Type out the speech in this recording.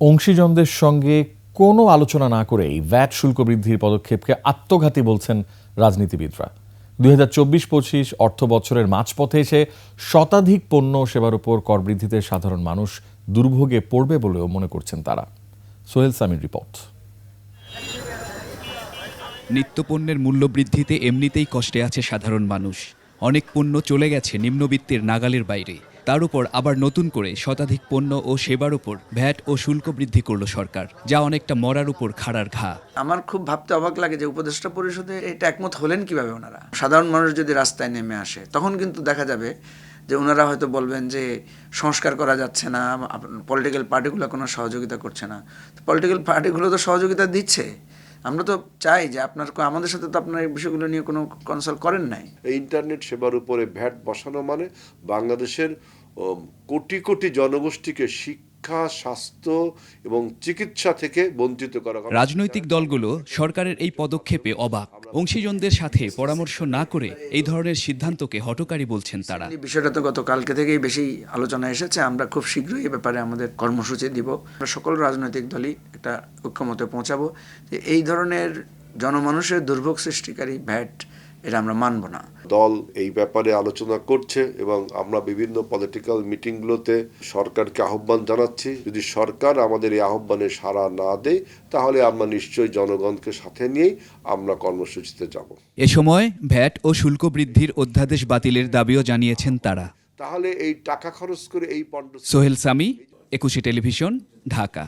অংশীজনদের সঙ্গে কোনো আলোচনা না করেই ভ্যাট শুল্ক বৃদ্ধির পদক্ষেপকে আত্মঘাতী বলছেন রাজনীতিবিদরা। দুই হাজার চব্বিশ পঁচিশ অর্থ বছরের মাঝপথে এসে শতাধিক পণ্য সেবার উপর কর বৃদ্ধিতে সাধারণ মানুষ দুর্ভোগে পড়বে বলেও মনে করছেন তারা। সোহেল সামির রিপোর্ট। নিত্যপণ্যের মূল্যবৃদ্ধিতে এমনিতেই কষ্টে আছে সাধারণ মানুষ। অনেক পণ্য চলে গেছে নিম্নবিত্তের নাগালের বাইরে। তার উপর আবার নতুন করে শতাধিক পণ্য ও সেবার উপর ভ্যাট ও শুল্ক বৃদ্ধি করল সরকার, যা অনেকটা মরার উপর খাড়ার ঘা। আমার খুব ভাবতে অবাক লাগে যে উপদেষ্টা পরিষদে এটা একমত হলেন কীভাবে ওনারা? সাধারণ মানুষ যদি রাস্তায় নেমে আসে, তখন কিন্তু দেখা যাবে যে ওনারা হয়তো বলবেন যে সংস্কার করা যাচ্ছে না পলিটিক্যাল পার্টিগুলো কোনো সহযোগিতা করছে না। পলিটিক্যাল পার্টিগুলো তো সহযোগিতা দিচ্ছে। আমরা তো চাই যে আপনার আমাদের সাথে তো আপনার এই বিষয়গুলো নিয়ে কোনো কনসাল্ট করেন নাই। এই ইন্টারনেট সেবার উপরে ভ্যাট বসানো মানে বাংলাদেশের কোটি কোটি জনগোষ্ঠীকে শিক্ষা স্বাস্থ্য এবং চিকিৎসা থেকে বঞ্চিত করা। রাজনৈতিক দলগুলো সরকারের এই পদক্ষেপে অবাক। অংশীজনদের সাথে পরামর্শ না করে এই ধরনের সিদ্ধান্তকে হটকারী বলছেন তারা। বিষয়টা তো গত কালকে থেকেই বেশি আলোচনা এসেছে। আমরা খুব শীঘ্রই এ ব্যাপারে আমাদের কর্মসূচি দিব। আমরা সকল রাজনৈতিক দলই একটা ঐক্যমতে পৌঁছাবো। যে এই ধরনের জনমানুষের দুর্ভোগ সৃষ্টিকারী ভ্যাট এটা আমরা মানব না। দল এই ব্যাপারে আলোচনা করছে এবং আমরা বিভিন্ন পলিটিক্যাল মিটিংগুলোতে সরকারকে আহ্বান জানাচ্ছি। যদি সরকার আমাদের এই আহ্বানে সাড়া না দেয় তাহলে আমরা নিশ্চয়ই জনগণকে সাথে নিয়েই আমরা কর্মসূচিতে যাব। এ সময় ভ্যাট ও শুল্ক বৃদ্ধির অধ্যাদেশ বাতিলের দাবিও জানিয়েছেন তারা। তাহলে এই টাকা খরচ করে এই পণ্য সোহেল সামি একুশে টেলিভিশন ঢাকা।